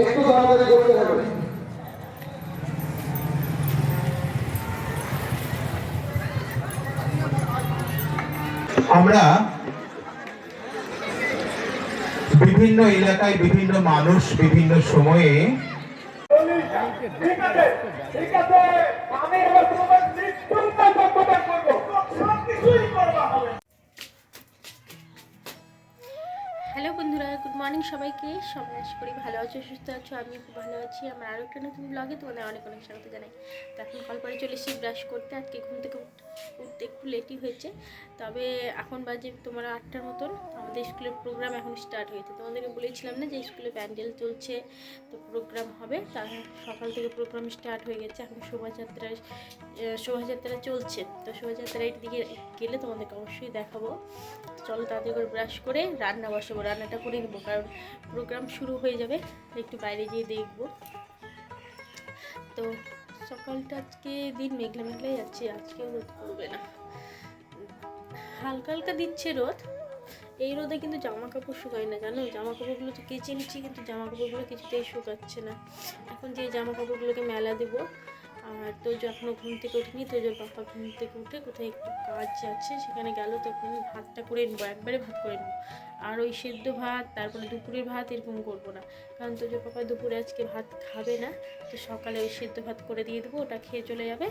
একটু তাড়াতাড়ি করতে হবে। আমরা বিভিন্ন এলাকায় বিভিন্ন মানুষ বিভিন্ন সময়ে ঠিক আছে ঠিক আছে মর্নিং সবাইকে। সবাই আশা করি ভালো আছো, সুস্থ আছো আমি খুব ভালো আছি। আমার আরও একটা নতুন ব্লগে তোমাদের অনেক অনেক স্বাগত জানাই। তো এখন কল করে চলে এসেছি ব্রাশ করতে। আজকে ঘুম থেকে উঠ- উঠতে একটু লেটই হয়েছে। তবে এখন বাজে তোমার আটটার মতন। আমাদের স্কুলের প্রোগ্রাম এখন স্টার্ট হয়েছে। তোমাদেরকে বলেছিলাম না যে স্কুলে প্যান্ডেল চলছে, তো প্রোগ্রাম হবে। তার সকাল থেকে প্রোগ্রাম স্টার্ট হয়ে গেছে। এখন শোভাযাত্রা শোভাযাত্রা চলছে। তো শোভাযাত্রার দিকে গেলে তোমাদেরকে অবশ্যই দেখাবো। চলো তাড়াতাড়ি করে ব্রাশ করে রান্না বসাবো। রান্নাটা করে নেব। কারণ প্রোগ্রাম শুরু হয়ে যাবে। একটু বাইরে গিয়ে দেখব। তো সকালটা আজকে দিন মেঘলা মেঘলাই যাচ্ছে, আজকেও রোদ পড়বে না। হালকা হালকা দিচ্ছে রোদ। এই রোদে কিন্তু জামা কাপড় শুকায় না, জানো? জামা কাপড়গুলো তো কেচে নিচ্ছি, কিন্তু জামা কাপড়গুলো কিছুতেই শুকাচ্ছে না। এখন যে জামা কাপড়গুলোকে মেলা দেবো, আর তোজো এখনও ঘুম থেকে উঠিনি তোজোর পাপা ঘুম থেকে উঠে কোথায় একটু কাজ আছে, সেখানে গেল, তখন ভাতটা করে নেব, একবারে ভাত করে নেব। আর ওই সেদ্ধ ভাত, তারপরে দুপুরের ভাত এরকম করব না। কারণ তোজো পাপা দুপুরে আজকে ভাত খাবে না, তো সকালে ওই সেদ্ধ ভাত করে দিয়ে দেবো, ওটা খেয়ে চলে যাবে।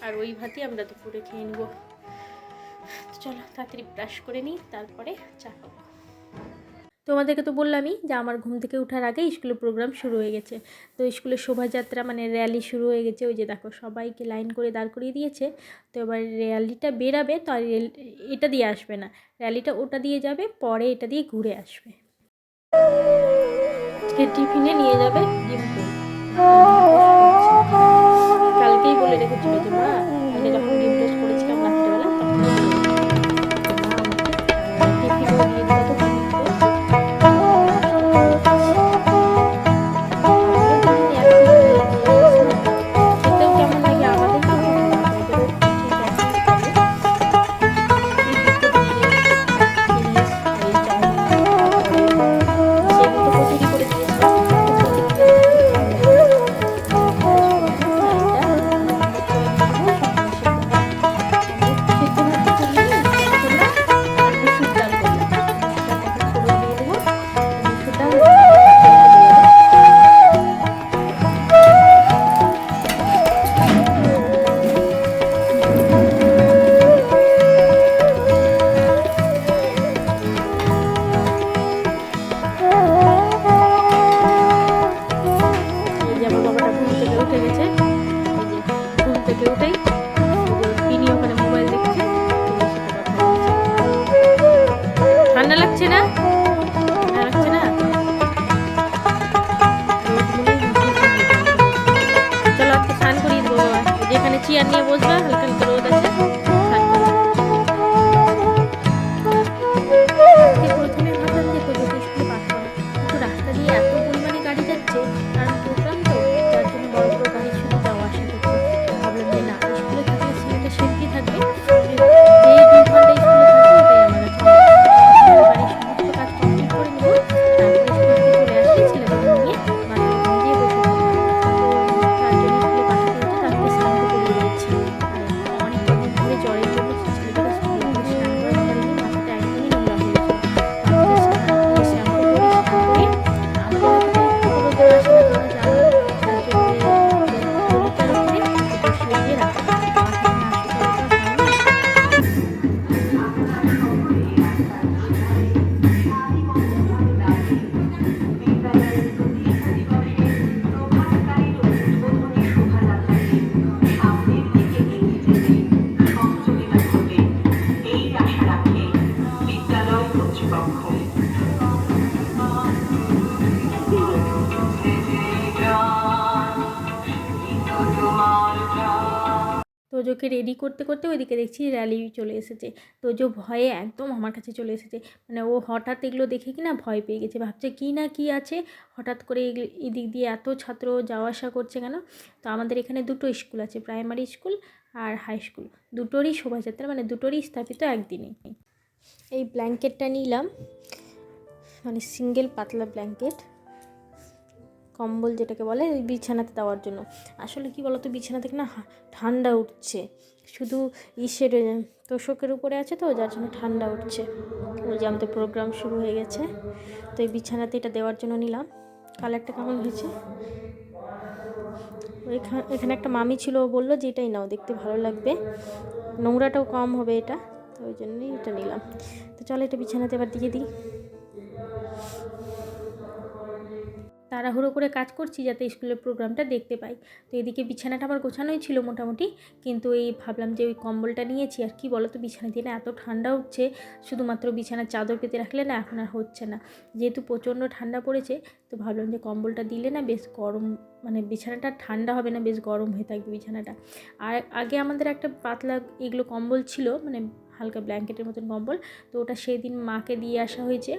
আর ওই ভাতই আমরা দুপুরে খেয়ে নেব। চলো, তাড়াতাড়ি ব্রাশ করে নিই, তারপরে চা খাব। তোমাদেরকে তো বললামই যে আমার ঘুম থেকে ওঠার আগে স্কুলের প্রোগ্রাম শুরু হয়ে গেছে। তো স্কুলের শোভাযাত্রা মানে র্যালি শুরু হয়ে গেছে, ওই যে দেখো সবাইকে লাইন করে দাঁড় করিয়ে দিয়েছে। তো এবার র্যালিটা বেরাবে, তো এটা দিয়ে আসবে না। র্যালিটা ওটা দিয়ে যাবে, পরে এটা দিয়ে ঘুরে আসবে। আজকে টিফিনে নিয়ে যাবে কালকেই বলে রেখেছিল যে যখন চেয়ার নিয়ে বসবা হালকা হালকা রোদ আছে তোজোকে রেডি করতে করতে ওইদিকে দেখছি র্যালি চলে এসেছে। তোজো ভয়ে একদম আমার কাছে চলে এসেছে। মানে ও হঠাৎ এগুলো দেখে কি না ভয় পেয়ে গেছে। ভাবছে কি না কি আছে? হঠাৎ করে এদিক দিয়ে এত ছাত্র যাওয়া আসা করছে কেন? তো আমাদের এখানে দুটো স্কুল আছে প্রাইমারি স্কুল আর হাই স্কুল দুটোরই শোভাযাত্রা মানে দুটোরই স্থাপিত একদিনেই এই ব্ল্যাঙ্কেটটা নিলাম। মানে সিঙ্গেল পাতলা ব্ল্যাঙ্কেট কম্বল যেটাকে বলে ওই বিছানাতে দেওয়ার জন্য। আসলে কি বলতো, বিছানা থেকে না ঠান্ডা উঠছে। শুধু ইসের তোষকের উপরে আছে তো, যার জন্য ঠান্ডা উঠছে। ওই যে আমাদের প্রোগ্রাম শুরু হয়ে গেছে। তো এই বিছানাতে এটা দেওয়ার জন্য নিলাম। কালারটা কেমন হয়েছে? এখানে এখানে একটা মামি ছিল, ও বলল যে এটাই নাও, দেখতে ভালো লাগবে। নোংরাটাও কম হবে এটা, তো ওই জন্যই এটা নিলাম। তো চলো এটা বিছানাতে এবার দিয়ে দিই। তাড়াহুড়ো করে কাজ করছি যাতে স্কুলের প্রোগ্রামটা দেখতে পাই। তো এদিকে বিছানাটা আমার গোছানোই ছিল মোটামুটি। কিন্তু এই ভাবলাম যে ওই কম্বলটা নিয়েছি, আর কি বলো তো বিছানা দিয়ে না এত ঠান্ডা উঠছে শুধুমাত্র বিছানার চাদর পেতে রাখলে না এখন আর হচ্ছে না। যেহেতু প্রচণ্ড ঠান্ডা পড়েছে, তো ভাবলাম যে কম্বলটা দিলে না বেশ গরম মানে বিছানাটা ঠান্ডা হবে না, বেশ গরম হয়ে থাকবে বিছানাটা। আর আগে আমাদের একটা পাতলা এগুলো কম্বল ছিল মানে হালকা ব্ল্যাঙ্কেটের মতন কম্বল। তো ওটা সেই দিন মাকে দিয়ে আসা হয়েছে।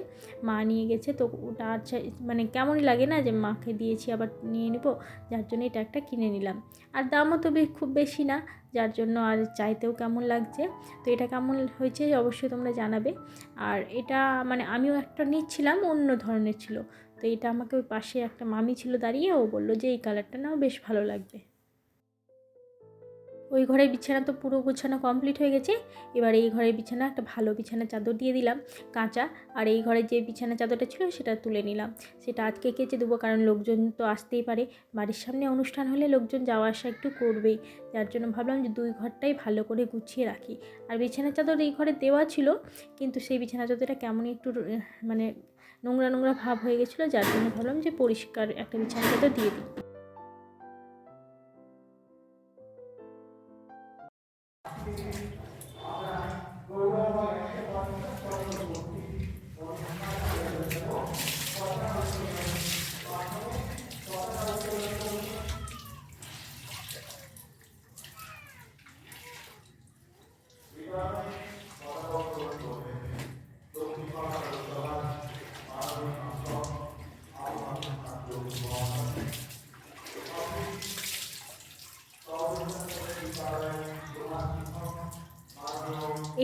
মা নিয়ে গেছে। তো ওটা আচ্ছা মানে কেমনই লাগে না যে মাকে দিয়েছি আবার নিয়ে নিব? যার জন্য এটা একটা কিনে নিলাম। আর দামও তো খুব বেশি না, যার জন্য আর চাইতেও কেমন লাগছে। তো এটা কেমন হয়েছে অবশ্যই তোমরা জানাবে। আর এটা মানে আমিও একটা নিচ্ছিলাম, অন্য ধরনের ছিল। তো এটা আমাকে ওই পাশে একটা মামি ছিল দাঁড়িয়ে, ও বলল যে এই কালারটা নাও, বেশ ভালো লাগবে। ওই ঘরের বিছানা তো পুরো গোছানো কমপ্লিট হয়ে গেছে। এবার এই ঘরের বিছানা একটা ভালো বিছানা চাদর দিয়ে দিলাম, কাঁচা। আর এই ঘরের যে বিছানা চাদরটা ছিল সেটা তুলে নিলাম। সেটা আজকে কেচে দেবো, কারণ লোকজন তো আসতেই পারে। বাড়ির সামনে অনুষ্ঠান হলে লোকজন যাওয়া আসা একটু করবেই। যার জন্য ভাবলাম যে দুই ঘরটাই ভালো করে গুছিয়ে রাখি। আর বিছানা চাদর এই ঘরে দেওয়া ছিল, কিন্তু সেই বিছানা চাদরটা কেমনই একটু মানে নোংরা নোংরা ভাব হয়ে গেছিল, যার জন্য ভাবলাম যে পরিষ্কার একটা বিছানা চাদর দিয়ে দিই।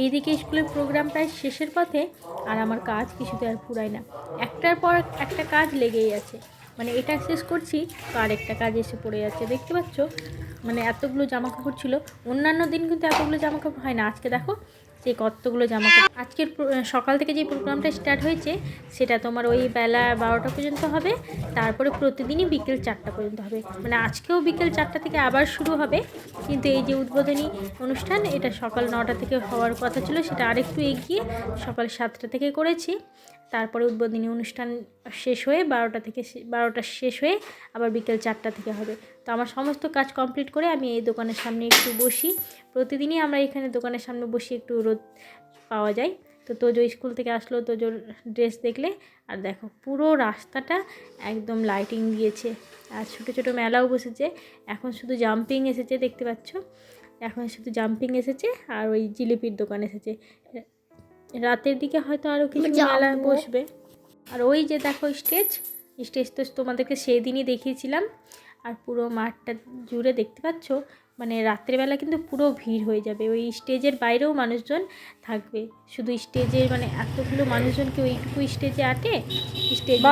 এইদিকে স্কুলের প্রোগ্রাম প্রায় শেষের পথে আর আমার কাজ কিছুতে আর পুরায় না। একটার পর একটা কাজ লেগেই আছে। মানে এটা শেষ করছি তো আরেকটা কাজ এসে পড়ে যাচ্ছে। দেখতে পাচ্ছ? মানে এতগুলো জামা কাপড় ছিল। অন্যান্য দিন কিন্তু এতগুলো জামা কাপড় হয় না। আজকে দেখো যে কতগুলো জামা কাপড় আজকের সকাল থেকে যে প্রোগ্রামটা স্টার্ট হয়েছে, সেটা তোমার ওই বেলা বারোটা পর্যন্ত হবে। তারপরে প্রতিদিনই বিকেল চারটা পর্যন্ত হবে। মানে আজকেও বিকেল চারটা থেকে আবার শুরু হবে। কিন্তু এই যে উদ্বোধনী অনুষ্ঠান, এটা সকাল নটা থেকে হওয়ার কথা ছিল। সেটা আরেকটু এগিয়ে সকাল সাতটা থেকে করেছি। তারপরে উদ্বোধনী অনুষ্ঠান শেষ হয়ে বারোটা থেকে বারোটা শেষ হয়ে আবার বিকেল চারটা থেকে হবে। তো আমার সমস্ত কাজ কমপ্লিট করে আমি এই দোকানের সামনে একটু বসি। প্রতিদিনই আমরা এখানে দোকানের সামনে বসে একটু রোদ পাওয়া যায়। তো তোজো স্কুল থেকে আসলো, তোজোর ড্রেস দেখলে। আর দেখো, পুরো রাস্তাটা একদম লাইটিং দিয়েছে। আর ছোটো ছোটো মেলাও বসেছে। এখন শুধু জাম্পিং এসেছে, দেখতে পাচ্ছ? এখন শুধু জাম্পিং এসেছে আর ওই জিলিপির দোকান এসেছে। রাতের দিকে হয়তো আরও কিছু মেলা বসবে। আর ওই যে দেখো স্টেজ স্টেজ তো তোমাদেরকে সেই দিনই দেখিয়েছিলাম। আর পুরো মাঠটা জুড়ে দেখতে পাচ্ছ? মানে রাত্রেবেলা কিন্তু পুরো ভিড় হয়ে যাবে। ওই স্টেজের বাইরেও মানুষজন থাকবে। শুধু স্টেজের মানে এতগুলো মানুষজনকে ওইটুকু স্টেজে আটে স্টেজ।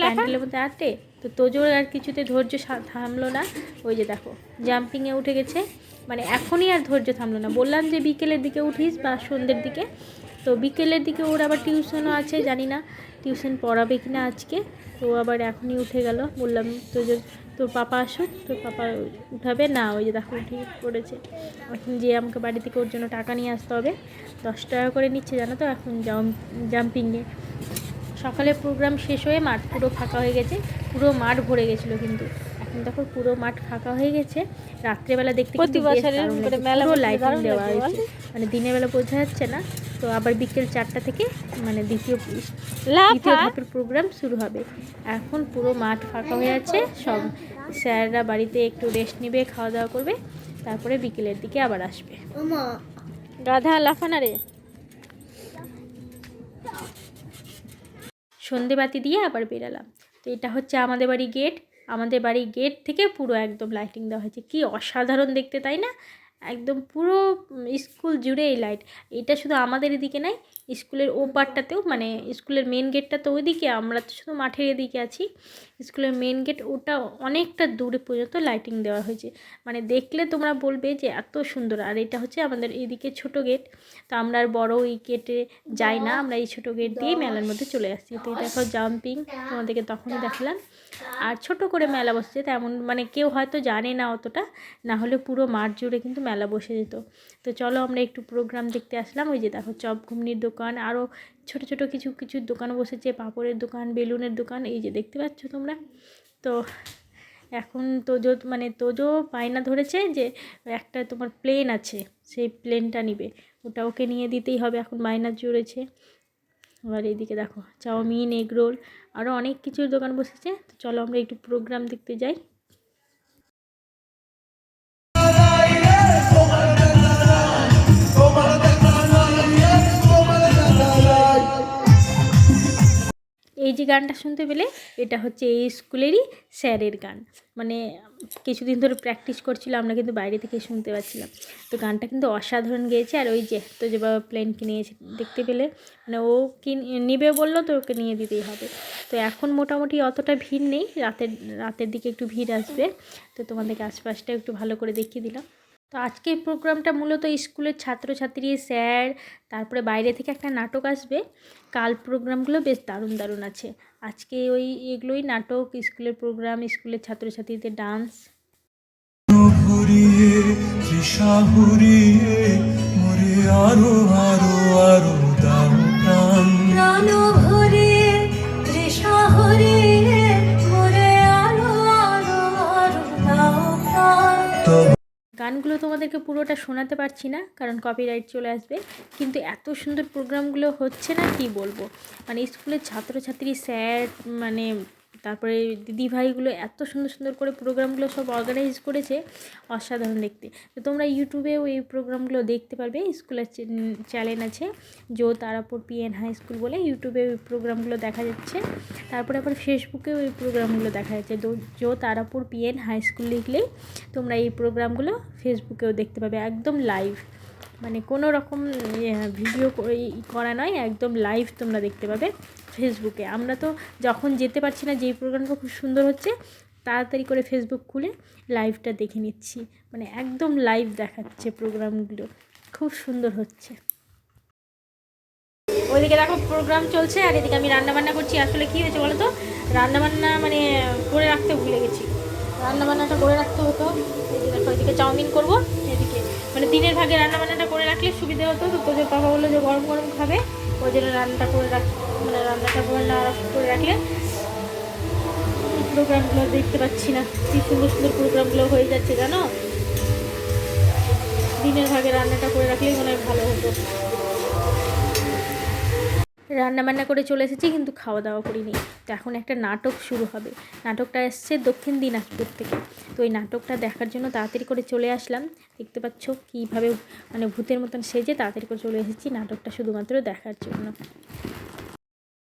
প্যান্ডেলের মধ্যে আটে। তো তোজোর আর কিছুতে ধৈর্য সা- থামলো না। ওই যে দেখো জাম্পিংয়ে উঠে গেছে। মানে এখনই আর ধৈর্য থামলো না। বললাম যে বিকেলের দিকে উঠিস বা সন্ধ্যের দিকে। তো বিকেলের দিকে ওর আবার টিউশনও আছে, জানি না টিউশন পড়াবে কি না আজকে। তো আবার এখনই উঠে গেল। বললাম তো যে, তোর পাপা আসুক, তোর পাপা উঠাবে? না, ওই যে দেখো উঠে পড়েছে। এখন যে আমাকে বাড়ি থেকে ওর জন্য টাকা নিয়ে আসতে হবে, দশ টাকা করে নিচ্ছে, জানো তো, এখন জাম, জাম্পিংয়ে। সকালে প্রোগ্রাম শেষ হয়ে মাঠ পুরো ফাঁকা হয়ে গেছে। পুরো মাঠ ভরে গেছিল কিন্তু। দেখো পুরো মাঠ ফাঁকা হয়ে গেছে। রাত্রেবেলা দেখতে পুরো লাইটিং দেওয়া হয়েছে। মানে দিনের বেলা বোঝা যাচ্ছে না। তো আবার বিকেল চারটা থেকে মানে দ্বিতীয় দ্বিতীয় লাফা। ধাপের প্রোগ্রাম শুরু হবে। এখন পুরো মাঠ ফাঁকা হয়ে আছে। সব স্যাররা বাড়িতে একটু রেস্ট নেবে খাওয়া দাওয়া করবে। তারপরে বিকেলের দিকে আবার আসবে। গাধা লাফানা রে। সন্ধে বাতি দিয়ে আবার বেরালাম। তো এটা হচ্ছে আমাদের বাড়ি গেট আমাদের বাড়ির গেট থেকে পুরো একদম লাইটিং দেওয়া হয়েছে। কি অসাধারণ দেখতে, তাই না? একদম পুরো স্কুল জুড়ে এই লাইট এটা শুধু আমাদের এদিকে নাই স্কুলের ও পারটাতেও মানে স্কুলের মেন গেটটা তো ওইদিকে, আমরা তো শুধু মাঠের এদিকে আছি। স্কুলের মেন গেট ওটা অনেকটা দূরে পর্যন্ত লাইটিং দেওয়া হয়েছে। মানে দেখলে তোমরা বলবে যে এত সুন্দর, আর এটা হচ্ছে আমাদের এদিকে ছোট গেট তো আমরা আর বড় ওই গেটে যাই না, আমরা এই ছোট গেট দিয়ে মেলার মধ্যে চলে আসছি। তো দেখো জাম্পিং তোমাদেরকে তখনই দেখালাম। আর ছোট করে মেলা বসছে, তেমন মানে কেউ হয়তো জানে না অতটা, না হলে পুরো মাঠ জুড়ে কিন্তু মেলা বসে যেত। তো চলো আমরা একটু প্রোগ্রাম দেখতে আসলাম, ওই যে দেখো চপ ঘুমনির দোকান। আরও ছোট ছোট কিছু কিছু দোকান বসেছে, পাঁপড়ের দোকান, বেলুনের দোকান, এই যে দেখতে পাচ্ছ তোমরা। তো এখন তোজো মানে তোজো বায়না ধরেছে যে একটা তোমার প্লেন আছে, সেই প্লেনটা নিবে। ওটা ওকে নিয়ে দিতেই হবে, এখন বায়না জুড়েছে আবার এইদিকে দেখো, চাউমিন, এগ রোল আরও অনেক কিছুর দোকান বসেছে। তো চলো আমরা একটু প্রোগ্রাম দেখতে যাই। এই যে গানটা শুনতে পেলে এটা হচ্ছে এই স্কুলেরই স্যারের গান। মানে কিছুদিন ধরে প্র্যাকটিস করছিল, আমরা কিন্তু বাইরে থেকে শুনতে পাচ্ছিলাম। তো গানটা কিন্তু অসাধারণ গেয়েছে। আর ওই যে তো যে বাবা প্লেন কিনে দেখতে পেলে মানে ও কিন, নিবে বলল তো ওকে নিয়ে দিতেই হবে। তো এখন মোটামুটি অতটা ভিড় নেই, রাতের রাতের দিকে একটু ভিড় আসবে। তো তোমাদেরকে আশপাশটা একটু ভালো করে দেখিয়ে দিলাম। তো আজকে এই প্রোগ্রামটা মূলত স্কুলের ছাত্রছাত্রী স্যার তারপরে বাইরে থেকে একটা নাটক আসবে। কাল প্রোগ্রামগুলো বেশ দারুণ দারুণ আছে। আজকে ওই এগুলোই নাটক স্কুলের প্রোগ্রাম স্কুলের ছাত্রছাত্রীদের ডান্স। ভরিয়ে তৃষা ভরিয়ে মরে আরও আরও আরও দাও প্রাণ। প্রাণ ভরিয়ে তৃষা হরিয়ে মোরে আরও আরও আরও দাও প্রাণ। তব গানগুলো তোমাদেরকে পুরোটা শোনাতে পারছি না, কারণ কপিরাইট চলে আসবে। কিন্তু এত সুন্দর প্রোগ্রামগুলো হচ্ছে না, কি বলব? মানে স্কুলের ছাত্রছাত্রী স্যার মানে তারপরে দিদিভাইগুলো এত সুন্দর সুন্দর করে প্রোগ্রামগুলো সব অর্গানাইজ করেছে অসাধারণ দেখতে। তো তোমরা ইউটিউবেও এই প্রোগ্রামগুলো দেখতে পারবে স্কুলের চ্যানেল আছে জো তারাপুর পিএন হাই স্কুল বলে ইউটিউবে ওই প্রোগ্রামগুলো দেখা যাচ্ছে। তারপরে আবার ফেসবুকেও এই প্রোগ্রামগুলো দেখা যাচ্ছে জো তারাপুর পিএন হাই স্কুল লিখলেই তোমরা এই প্রোগ্রামগুলো ফেসবুকেও দেখতে পাবে একদম লাইভ মানে কোনো রকম ইয়ে, ভিডিও করা নয় একদম লাইভ তোমরা দেখতে পাবে। ফেসবুকে। আমরা তো যখন যেতে পারছি না, যেই প্রোগ্রামটা খুব সুন্দর হচ্ছে, তাড়াতাড়ি করে ফেসবুক খুলে লাইভটা দেখে নিচ্ছি। মানে একদম লাইভ দেখাচ্ছে প্রোগ্রামগুলো খুব সুন্দর হচ্ছে। ওইদিকে দেখো প্রোগ্রাম চলছে, আর এদিকে আমি রান্না বান্না করছি। আসলে কী হয়েছে বলো তো? রান্না বান্না মানে করে রাখতে ভুলে গেছি। রান্না বান্নাটা করে রাখতে হতো। এদিকে চাউমিন করব, এদিকে মানে দিনের ভাগে রান্না বান্নাটা করে রাখলে সুবিধা হতো। তো তোদের পাপা বলল যে গরম গরম খাবে, ওই জন্য রান্নাটা করে রাখ। মানে রান্নাটা করে না করে রাখলে প্রোগ্রামগুলো দেখতে পাচ্ছি না। কি সুন্দর সুন্দর প্রোগ্রামগুলো হয়ে যাচ্ছে, জানো? দিনের ভাগে রান্নাটা করে রাখলেই মনে হয় ভালো হতো। রান্না বান্না করে চলে এসেছি, কিন্তু খাওয়া দাওয়া করিনি। তো এখন একটা নাটক শুরু হবে। নাটকটা এসছে দক্ষিণ দিনাজপুর থেকে। তো ওই নাটকটা দেখার জন্য তাড়াতাড়ি করে চলে আসলাম। দেখতে পাচ্ছ কীভাবে মানে ভূতের মতন সেজে তাড়াতাড়ি করে চলে এসেছি। নাটকটা শুধুমাত্র দেখার জন্য।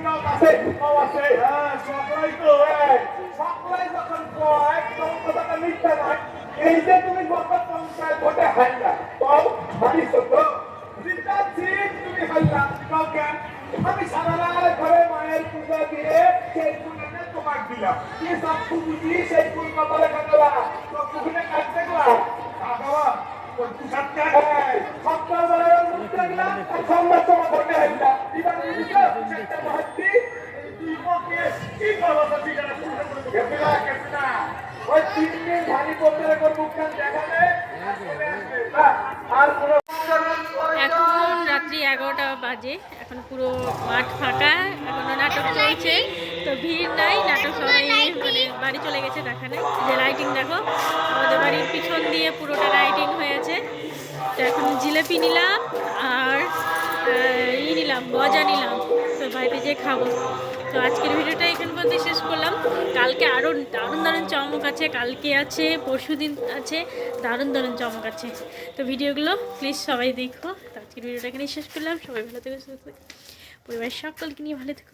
মানুষই আছে হ্যাঁ যখন কয় তখন নয় এই যে তুমি গত পঞ্চায়েত ভোটে হারলা তুমি হারলা আমি সারা ঘরে মায়ের পূজা দিয়ে সেই ফুলটা তোমার দিলাম কি সব বুঝি সেই ফুল কপালে কাটলা কাটতে গেলাম বাবা সকালবেলা মুখ দেখলাম আর সন্ধ্যার সময় ঘটে হারলা এখন রাত্রি এগারোটা বাজে। এখন পুরো মাঠ ফাঁকা এখনও নাটক চলছে। তো ভিড় নাই নাটক সবাই মানে বাড়ি চলে গেছে দেখানে। যে লাইটিং দেখো আমাদের বাড়ির পিছন দিয়ে পুরোটা লাইটিং হয়েছে তো এখন জিলেপি নিলাম। ই নিলাম, মজা নিলাম। তো বাড়িতে যেয়ে খাব। তো আজকের ভিডিওটা এখান পর্যন্ত শেষ করলাম। কালকে আরও দারুণ দারুণ চমক আছে, কালকে আছে, পরশু দিন আছে, দারুণ দারুণ চমক আছে। তো ভিডিওগুলো প্লিজ সবাই দেখো। তো আজকের ভিডিওটা এখানেই শেষ করলাম। সবাই ভালো থেকে, সুস্থ পরিবারের সকলকে নিয়ে ভালো থেকো।